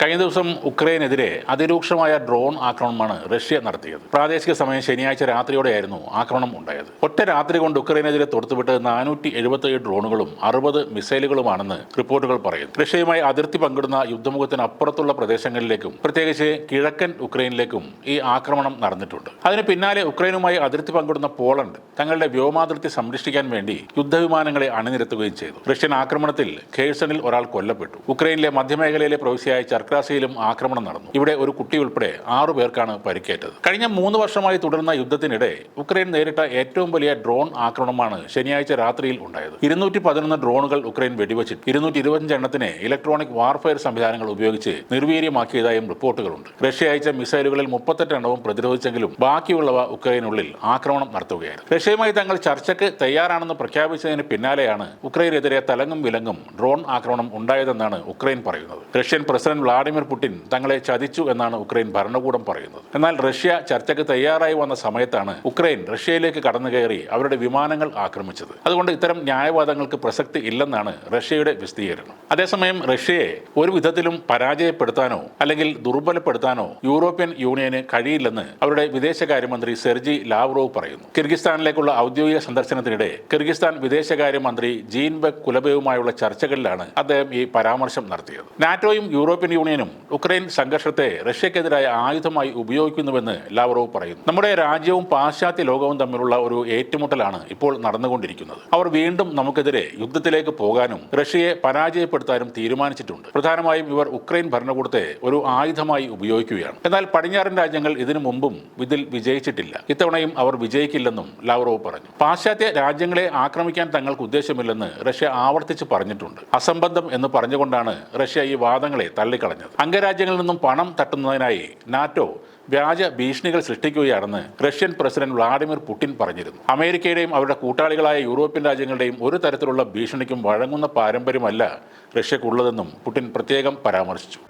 കഴിഞ്ഞ ദിവസം ഉക്രൈനെതിരെ അതിരൂക്ഷമായ ഡ്രോൺ ആക്രമണമാണ് റഷ്യ നടത്തിയത്. പ്രാദേശിക സമയം ശനിയാഴ്ച രാത്രിയോടെയായിരുന്നു ആക്രമണം ഉണ്ടായത്. ഒറ്റ രാത്രി കൊണ്ട് ഉക്രൈനെതിരെ തൊടുത്തുവിട്ട് നാനൂറ്റി എഴുപത്തേഴ് ഡ്രോണുകളും അറുപത് മിസൈലുകളുമാണെന്ന് റിപ്പോർട്ടുകൾ പറയുന്നു. റഷ്യയുമായി അതിർത്തി പങ്കിടുന്ന യുദ്ധമുഖത്തിന് അപ്പുറത്തുള്ള പ്രദേശങ്ങളിലേക്കും പ്രത്യേകിച്ച് കിഴക്കൻ ഉക്രൈനിലേക്കും ഈ ആക്രമണം നടന്നിട്ടുണ്ട്. അതിന് പിന്നാലെ ഉക്രൈനുമായി അതിർത്തി പങ്കിടുന്ന പോളണ്ട് തങ്ങളുടെ വ്യോമാതിർത്തി സംരക്ഷിക്കാൻ വേണ്ടി യുദ്ധവിമാനങ്ങളെ അണിനിരത്തുകയും ചെയ്തു. റഷ്യൻ ആക്രമണത്തിൽ ഖേഴ്സണിൽ ഒരാൾ കൊല്ലപ്പെട്ടു. ഉക്രൈനിലെ മധ്യമേഖലയിലെ പ്രവിശ്യയായ ചർക്രാസിയിലും ആക്രമണം നടന്നു. ഇവിടെ ഒരു കുട്ടി ഉൾപ്പെടെ ആറു പേർക്കാണ് പരിക്കേറ്റത്. കഴിഞ്ഞ മൂന്ന് വർഷമായി തുടർന്ന യുദ്ധത്തിനിടെ ഉക്രൈൻ നേരിട്ട ഏറ്റവും വലിയ ഡ്രോൺ ആക്രമണമാണ് ശനിയാഴ്ച രാത്രിയിൽ ഉണ്ടായത്. ഇരുന്നൂറ്റി പതിനൊന്ന് ഡ്രോണുകൾ ഉക്രൈൻ വെടിവെച്ചിട്ട് ഇരുന്നൂറ്റി ഇരുപത്തഞ്ച് എണ്ണത്തിന് ഇലക്ട്രോണിക് വാർഫെയർ സംവിധാനങ്ങൾ ഉപയോഗിച്ച് നിർവീര്യമാക്കിയതായും റിപ്പോർട്ടുകളുണ്ട്. റഷ്യ അയച്ച മിസൈലുകളിൽ മുപ്പത്തെട്ട് എണ്ണവും പ്രതിരോധിച്ചെങ്കിലും ബാക്കിയുള്ളവ ഉക്രൈനുള്ളിൽ ആക്രമണം നടത്തുകയായിരുന്നു. റഷ്യയുമായി തങ്ങൾ ചർച്ചയ്ക്ക് തയ്യാറാണെന്ന് പ്രഖ്യാപിച്ചതിന് പിന്നാലെയാണ് ഉക്രൈനെതിരെ തലങ്ങും വിലങ്ങും ഡ്രോൺ ആക്രമണം ഉണ്ടായതെന്നാണ് ഉക്രൈൻ പറയുന്നത്. റഷ്യൻ പ്രസിഡന്റ് വ്ളാഡിമിർ പുടിൻ തങ്ങളെ ചതിച്ചു എന്നാണ് ഉക്രൈൻ ഭരണകൂടം പറയുന്നത്. എന്നാൽ റഷ്യ ചർച്ചയ്ക്ക് തയ്യാറായി വന്ന സമയത്താണ് ഉക്രൈൻ റഷ്യയിലേക്ക് കടന്നു കയറി അവരുടെ വിമാനങ്ങൾ ആക്രമിച്ചത്. അതുകൊണ്ട് ഇത്തരം ന്യായവാദങ്ങൾക്ക് പ്രസക്തി ഇല്ലെന്നാണ് റഷ്യയുടെ വിശദീകരണം. അതേസമയം റഷ്യയെ ഒരു വിധത്തിലും പരാജയപ്പെടുത്താനോ അല്ലെങ്കിൽ ദുർബലപ്പെടുത്താനോ യൂറോപ്യൻ യൂണിയന് കഴിയില്ലെന്ന് അവരുടെ വിദേശകാര്യമന്ത്രി സെർജി ലാവ്റോവ് പറയുന്നു. കിർഗിസ്ഥാനിലേക്കുള്ള ഔദ്യോഗിക സന്ദർശനത്തിനിടെ കിർഗിസ്ഥാൻ വിദേശകാര്യമന്ത്രി ജീൻബെക് കുലബയുമായുള്ള ചർച്ചകളിലാണ് അദ്ദേഹം ഈ പരാമർശം നടത്തിയത്. നാറ്റോയും യൂറോപ്യൻ യൂണിയനും ഉക്രൈൻ സംഘർഷത്തെ റഷ്യക്കെതിരായ ആയുധമായി ഉപയോഗിക്കുന്നുവെന്ന് ലാവറോവ് പറയുന്നു. നമ്മുടെ രാജ്യവും പാശ്ചാത്യ ലോകവും തമ്മിലുള്ള ഒരു ഏറ്റുമുട്ടലാണ് ഇപ്പോൾ നടന്നുകൊണ്ടിരിക്കുന്നത്. അവർ വീണ്ടും നമുക്കെതിരെ യുദ്ധത്തിലേക്ക് പോകാനും റഷ്യയെ പരാജയപ്പെടുത്താനും തീരുമാനിച്ചിട്ടുണ്ട്. പ്രധാനമായും ഇവർ ഉക്രൈൻ ഭരണകൂടത്തെ ഒരു ആയുധമായി ഉപയോഗിക്കുകയാണ്. എന്നാൽ പടിഞ്ഞാറൻ രാജ്യങ്ങൾ ഇതിനു മുമ്പും ഇതിൽ വിജയിച്ചിട്ടില്ല. ഇത്തവണയും അവർ വിജയിക്കില്ലെന്നും ലാവറോവ് പറഞ്ഞു. പാശ്ചാത്യ രാജ്യങ്ങളെ ആക്രമിക്കാൻ തങ്ങൾക്ക് ഉദ്ദേശമില്ലെന്ന് റഷ്യ ആവർത്തിച്ച് പറഞ്ഞിട്ടുണ്ട്. അസംബന്ധം എന്ന് പറഞ്ഞുകൊണ്ടാണ് റഷ്യ ഈ വാദങ്ങളെ തള്ളിക്കളഞ്ഞത്. അംഗരാജ്യങ്ങളിൽ നിന്നും പണം തട്ടുന്നതിനായി നാറ്റോ വ്യാജ ഭീഷണികൾ സൃഷ്ടിക്കുകയാണെന്ന് റഷ്യൻ പ്രസിഡന്റ് വ്ളാഡിമിർ പുടിൻ പറഞ്ഞിരുന്നു. അമേരിക്കയുടെയും അവരുടെ കൂട്ടാളികളായ യൂറോപ്യൻ രാജ്യങ്ങളുടെയും ഒരു തരത്തിലുള്ള ഭീഷണിക്കും വഴങ്ങുന്ന പാരമ്പര്യമല്ല റഷ്യക്കുള്ളതെന്നും പുടിൻ പ്രത്യേകം പരാമർശിച്ചു.